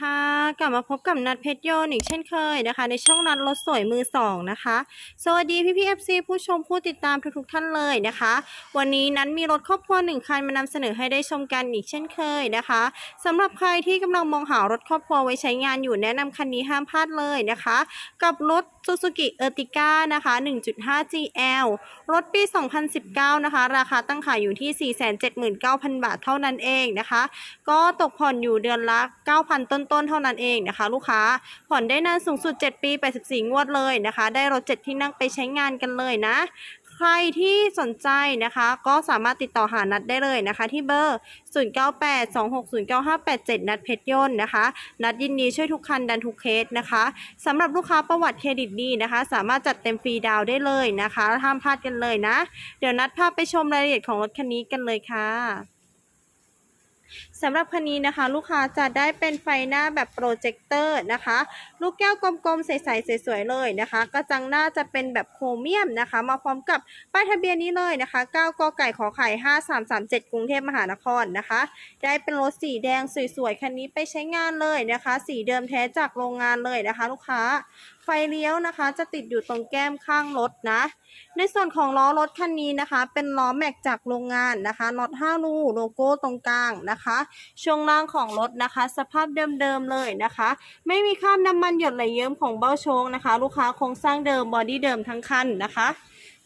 ค่ะกลับมาพบกับนัดเพชรโยนอีกเช่นเคยนะคะ ในช่องนัดรถสวยมือสองนะคะ สวัสดีพี่พี่เอฟซีผู้ชมผู้ติดตามทุกๆท่านเลยนะคะ วันนี้นั้นมีรถครอบครัวหนึ่งคันมานำเสนอให้ได้ชมกันอีกเช่นเคยนะคะสำหรับใครที่กำลังมองหารถครอบครัวไว้ใช้งานอยู่แนะนำคันนี้ห้ามพลาดเลยนะคะ กับรถ Suzuki Ertiga นะคะ 1.5 GL รถปี 2019 นะคะ ราคาตั้งขายอยู่ที่ 479,000 บาทเท่านั้นเองนะคะ ก็ตกผ่อนอยู่เดือนละ 9,000 ต้นๆเท่านั้นเองนะคะ ลูกค้าผ่อนได้นานสูงสุด 7 ปี 84 งวดเลยนะคะ ได้รถ 7 ที่นั่งไปใช้งานกันเลยนะใครที่สนใจนะคะก็สามารถติดต่อหานัดได้เลยนะคะ ที่เบอร์ 0982609587 นัดเพชรยนต์นะคะ นัดยินดีช่วยทุกคันดันทุกเคสนะคะสำหรับลูกค้าประวัติเครดิตดีนะคะ สามารถจัดเต็มฟรีดาวได้เลยนะคะห้ามพลาดกันเลยนะ เดี๋ยวนัดพาไปชมรายละเอียดของรถคันนี้กันเลยค่ะ สำหรับคันนี้นะคะ ลูกค้าจะได้เป็นไฟหน้าแบบโปรเจคเตอร์นะคะ ลูกแก้วกลมๆ ใสๆ สวยๆ เลยนะคะ กระจังหน้าจะเป็นแบบโครเมียมนะคะ มาพร้อมกับป้ายทะเบียนนี้เลยนะคะ 9กไก่ขอไข่ 5337 กรุงเทพมหานครนะคะ ได้เป็นรถสีแดงสวยๆ คันนี้ไปใช้งานเลยนะคะ สีเดิมแท้จากโรงงานเลยนะคะ ลูกค้า ไฟเลี้ยวนะคะ จะติดอยู่ตรงแก้มข้างรถนะ ในส่วนของล้อรถคันนี้นะคะ เป็นล้อแม็กจากโรงงานนะคะน็อต5รูโลโก้ตรงกลางนะคะ ช่วงล่างของรถนะคะ สภาพเดิมๆเลยนะคะ ไม่มีคราบน้ำมันหยดไหลเยิ้มของเบ้าโชงนะคะ ลูกค้าโครงสร้างเดิมบอดี้เดิมทั้งคันนะคะ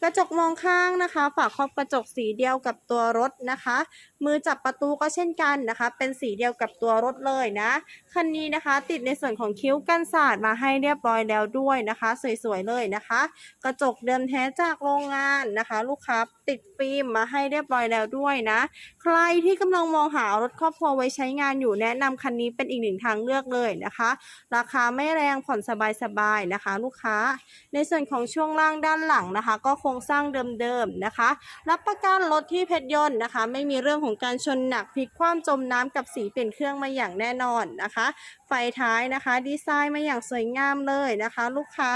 กระจกมองข้างนะคะ ฝาครอบกระจกสีเดียวกับตัวรถนะคะ มือจับประตูก็เช่นกันนะคะ เป็นสีเดียวกับตัวรถเลยนะคันนี้นะคะ ติดในส่วนของคิ้วกันศาสตร์มาให้เรียบร้อยแล้วด้วยนะคะ สวยๆเลยนะคะ กระจกเดิมแท้จากโรงงานนะคะ ลูกค้าติดฟิล์มมาให้เรียบร้อยแล้วด้วยนะ ใครที่กำลังมองหารถครอบครัวไว้ใช้งานอยู่แนะนำคันนี้เป็นอีกหนึ่งทางเลือกเลยนะคะ ราคาไม่แรงผ่อนสบายๆนะคะ ลูกค้า ในส่วนของช่วงล่างด้านหลังนะคะ ก็โครงสร้างเดิมๆนะคะ รับประกันรถที่เพชรยนต์นะคะ ไม่มีเรื่องของการชนหนักพลิกคว่ำจมน้ำกับสีเปลี่ยนเครื่องมาอย่างแน่นอนนะคะ ไฟท้ายนะคะ ดีไซน์มาอย่างสวยงามเลยนะคะ ลูกค้า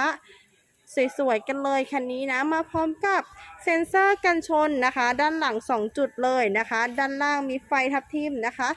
สวยๆกันเลยคันนี้นะมาพร้อมกับเซ็นเซอร์กันชนนะคะ ด้านหลัง 2 จุดเลยนะคะ ด้านล่างมีไฟทับทิมนะคะ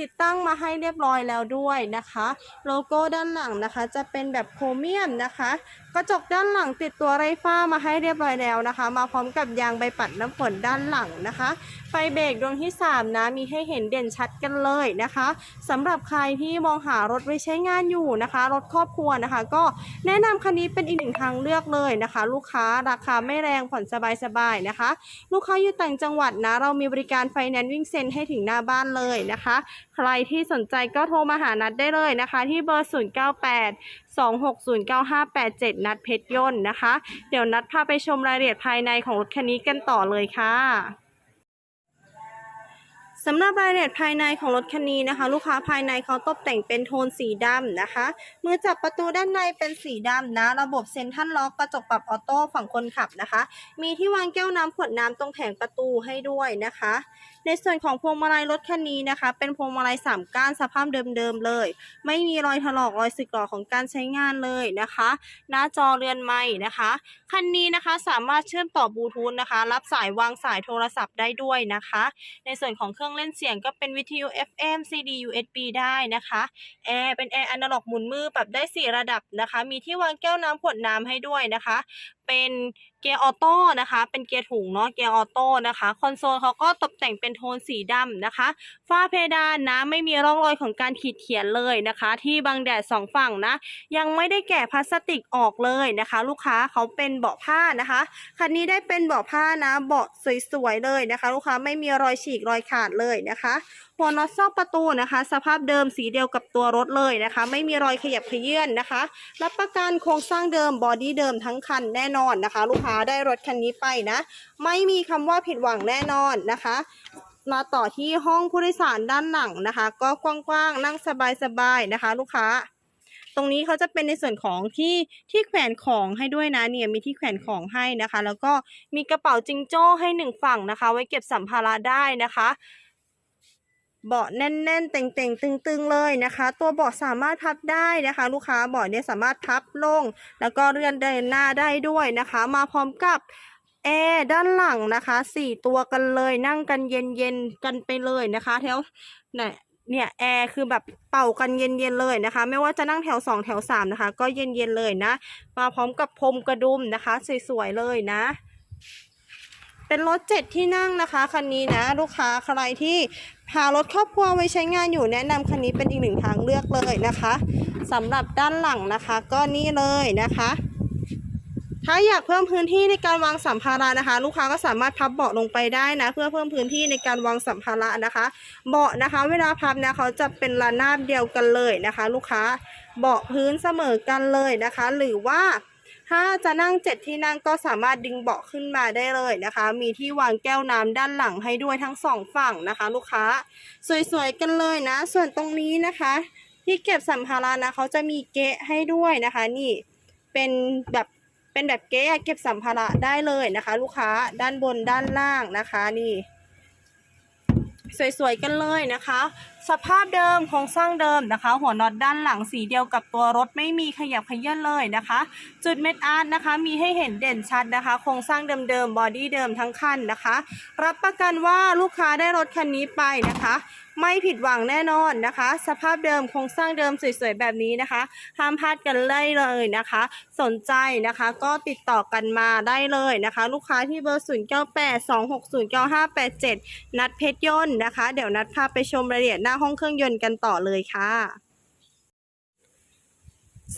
ติดตั้งมาให้เรียบร้อยแล้วด้วยนะคะ โลโก้ด้านหลังนะคะ จะเป็นแบบโครเมียมนะคะ กระจกด้านหลังติดตัวไรฟ้ามาให้เรียบร้อยแล้วนะคะ มาพร้อมกับยางใบปัดน้ำฝนด้านหลังนะคะ ไฟเบรกดวงที่ 3 นะมีให้เห็นเด่นชัดกันเลยนะคะสำหรับใครที่มองหารถไว้ใช้งานอยู่นะคะ รถครอบครัวนะคะ ก็แนะนำคันนี้เป็นอีกหนึ่งทางเลือกเลยนะคะ ลูกค้าราคาไม่แรงผ่อนสบายๆนะคะ ลูกค้าอยู่ต่างจังหวัดนะ เรามีบริการไฟแนนซ์วิ่งเซ็นให้ถึงหน้าบ้านเลยนะคะ ใครที่สนใจก็โทรมาหานัดได้เลยนะคะ ที่เบอร์ 098 2609587 นัดเพชรยนต์นะคะ เดี๋ยวนัดพาไปชมรายละเอียดภายในของรถคันนี้กันต่อเลยค่ะ สำหรับรายละเอียดภายในของรถคันนี้นะคะ ลูกค้าภายในเขาตกแต่งเป็นโทนสีดำนะคะ มือจับประตูด้านในเป็นสีดำนะ ระบบเซ็นทรัลล็อกกระจกปรับออโต้ฝั่งคนขับนะคะ มีที่วางแก้วน้ำขวดน้ำตรงแผงประตูให้ด้วยนะคะ ในส่วนของพวงมาลัยรถคันนี้นะคะ เป็นพวงมาลัยสามก้านสภาพเดิมๆเลย ไม่มีรอยถลอกรอยสึกหรอของการใช้งานเลยนะคะ หน้าจอเรือนไม้นะคะคันนี้นะคะสามารถเชื่อมต่อบลูทูธนะคะ รับสายวางสายโทรศัพท์ได้ด้วยนะคะ ในส่วนของเครื่องรื่องเล่นเสียงก็เป็นวิทยุ FM CD USB ได้นะคะแอร์เป็นแอร์อนาล็อกหมุนมือปรับได้ 4 ระดับนะคะ มีที่วางแก้วน้ำขวดน้ำให้ด้วยนะคะเป็นเกียร์ออโต้นะคะ เป็นเกียร์ถุงเนาะ เกียร์ออโต้นะคะ คอนโซลเขาก็ตกแต่งเป็นโทนสีดำนะคะ ฝ้าเพดานนะไม่มีร่องรอยของการขีดเขียนเลยนะคะ ที่บังแดดสองฝั่งนะ ยังไม่ได้แกะพลาสติกออกเลยนะคะ ลูกค้าเขาเป็นเบาะผ้านะคะ คันนี้ได้เป็นเบาะผ้านะ เบาะสวยๆเลยนะคะ ลูกค้าไม่มีรอยฉีกรอยขาดเลยนะคะหัวน็อตซอกประตูนะคะ สภาพเดิมสีเดียวกับตัวรถเลยนะคะ ไม่มีรอยขยับเขยื่อนนะคะ รับประกันโครงสร้างเดิมบอดี้เดิมทั้งคันแน่นอนนะคะ ลูกค้าได้รถคันนี้ไปนะ ไม่มีคำว่าผิดหวังแน่นอนนะคะ มาต่อที่ห้องผู้โดยสารด้านหลังนะคะ ก็กว้างๆนั่งสบายๆนะคะ ลูกค้า ตรงนี้เขาจะเป็นในส่วนของที่ที่แขวนของให้ด้วยนะเนี่ยมีที่แขวนของให้นะคะ แล้วก็มีกระเป๋าจิงโจ้ให้หนึ่งฝั่งนะคะ ไว้เก็บสัมภาระได้นะคะ เบาะแน่นๆ เต่งๆ ตึงๆ เลยนะคะ ตัวเบาะสามารถพับได้นะคะ ลูกค้าเบาะเนี่ยสามารถพับลง แล้วก็เลื่อนเดินหน้าได้ด้วยนะคะ มาพร้อมกับแอร์ด้านหลังนะคะสี่ตัวกันเลยนั่งกันเย็นๆ กันไปเลยนะคะแถวเนี่ยเนี่ยแอร์คือแบบเป่ากันเย็นๆเลยนะคะ ไม่ว่าจะนั่งแถว 2 แถว 3 นะคะ ก็เย็นๆเลยนะ มาพร้อมกับพรมกระดุมนะคะ สวยๆเลยนะ เป็นรถเจ็ดที่นั่งนะคะคันนี้นะ ลูกค้าใครที่หารถครอบครัวไว้ใช้งานอยู่แนะนำคันนี้เป็นอีกหนึ่งทางเลือกเลยนะคะสำหรับด้านหลังนะคะก็นี่เลยนะคะถ้าอยากเพิ่มพื้นที่ในการวางสัมภาระนะคะ ลูกค้าก็สามารถพับเบาะลงไปได้นะ เพื่อเพิ่มพื้นที่ในการวางสัมภาระนะคะ เบาะนะคะ เวลาพับนะเขาจะเป็นระนาบเดียวกันเลยนะคะ ลูกค้าเบาะพื้นเสมอกันเลยนะคะ หรือว่า ถ้าจะนั่งเจ็ดที่นั่งก็สามารถดึงเบาะขึ้นมาได้เลยนะคะ มีที่วางแก้วน้ำด้านหลังให้ด้วยทั้งสองฝั่งนะคะ ลูกค้า สวยๆกันเลยนะ ส่วนตรงนี้นะคะ ที่เก็บสัมภาระนะเขาจะมีเกะให้ด้วยนะคะ นี่เป็นแบบเป็นแบบเกะเก็บสัมภาระได้เลยนะคะ ลูกค้าด้านบนด้านล่างนะคะนี่ สวยๆกันเลยนะคะ สภาพเดิมโครงสร้างเดิมนะคะ หัวน็อตด้านหลังสีเดียวกับตัวรถไม่มีขยับขยื่นเลยนะคะ จุดเม็ดอาร์ตนะคะ มีให้เห็นเด่นชัดนะคะ โครงสร้างเดิมๆบอดี้เดิมทั้งคันนะคะ รับประกันว่าลูกค้าได้รถคันนี้ไปนะคะ ไม่ผิดหวังแน่นอนนะคะ สภาพเดิมโครงสร้างเดิมสวยๆแบบนี้นะคะห้ามพลาดกันได้เลยนะคะ สนใจนะคะก็ติดต่อกันมาได้เลยนะคะ ลูกค้าที่เบอร์ 0 9 8 2 6 0 9 5 8 7 นัดเพชรยนต์นะคะ เดี๋ยวนัดพาไปชมรายละเอียดหน้าาห้องเครื่องยนต์กันต่อเลยค่ะ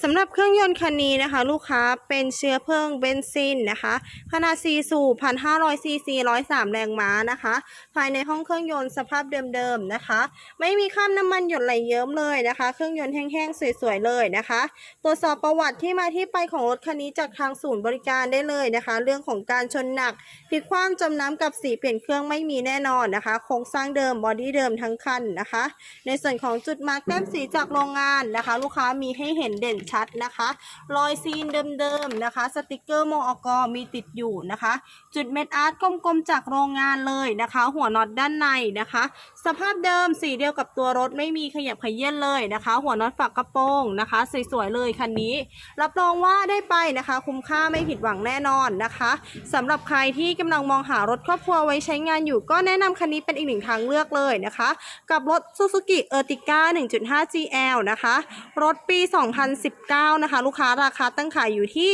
สำหรับเครื่องยนต์คันนี้นะคะ ลูกค้าเป็นเชื้อเพลิงเบนซินนะคะ ขนาด4สูบ1,500ซีซี103 แรงม้านะคะ ภายในห้องเครื่องยนต์สภาพเดิมๆนะคะ ไม่มีคราบน้ำมันหยดไหลเยิ้มเลยนะคะ เครื่องยนต์แห้งๆ สวยๆเลยนะคะ ตรวจสอบประวัติที่มาที่ไปของรถคันนี้จากทางศูนย์บริการได้เลยนะคะ เรื่องของการชนหนักพลิกคว่ำจมน้ำกับสีเปลี่ยนเครื่องไม่มีแน่นอนนะคะ โครงสร้างเดิมบอดี้เดิมทั้งคันนะคะ ในส่วนของจุดมาร์กแต้มสีจากโรงงานนะคะ ลูกค้ามีให้เห็นเด่นชัดนะคะ รอยซีนเดิมๆนะคะ สติกเกอร์โมอกมีติดอยู่นะคะ จุดเม็ดอาร์ตกลมๆจากโรงงานเลยนะคะ หัวน็อตด้านในนะคะ สภาพเดิมสีเดียวกับตัวรถไม่มีขยับขยื่นเลยนะคะ หัวน็อตฝักกระโปรงนะคะ สวยๆเลยคันนี้ รับรองว่าได้ไปนะคะ คุ้มค่าไม่ผิดหวังแน่นอนนะคะสำหรับใครที่กำลังมองหารถครอบครัวไว้ใช้งานอยู่ก็แนะนำคันนี้เป็นอีกหนึ่งทางเลือกเลยนะคะ กับรถ Suzuki Ertiga 1.5 GL นะคะ รถปี 201 2019 นะคะ ลูกค้าราคาตั้งขายอยู่ที่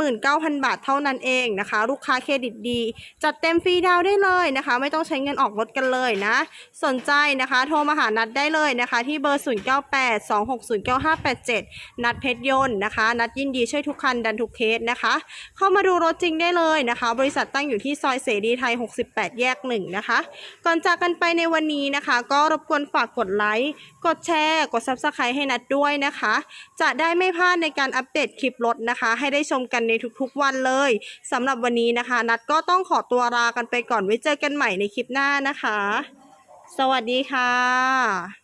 479,000 บาทเท่านั้นเองนะคะ ลูกค้าเครดิตดี จัดเต็มฟรีดาวได้เลยนะคะ ไม่ต้องใช้เงินออกรถกันเลยนะ สนใจนะคะ โทรมาหานัดได้เลยนะคะ ที่เบอร์ 0982609587 นัดเพชรยนต์นะคะ นัดยินดีช่วยทุกคันดันทุกเคสนะคะ เข้ามาดูรถจริงได้เลยนะคะ บริษัทตั้งอยู่ที่ซอยเสรีไทย 68 แยก 1 นะคะ ก่อนจากกันไปในวันนี้นะคะ ก็รบกวนฝากกดไลค์ กดแชร์ กด Subscribe ให้นัดด้วยนะคะจะได้ไม่พลาดในการอัปเดตคลิปรถนะคะ ให้ได้ชมกันในทุกๆวันเลยสำหรับวันนี้นะคะ นัดก็ต้องขอตัวลากันไปก่อนไว้เจอกันใหม่ในคลิปหน้านะคะ สวัสดีค่ะ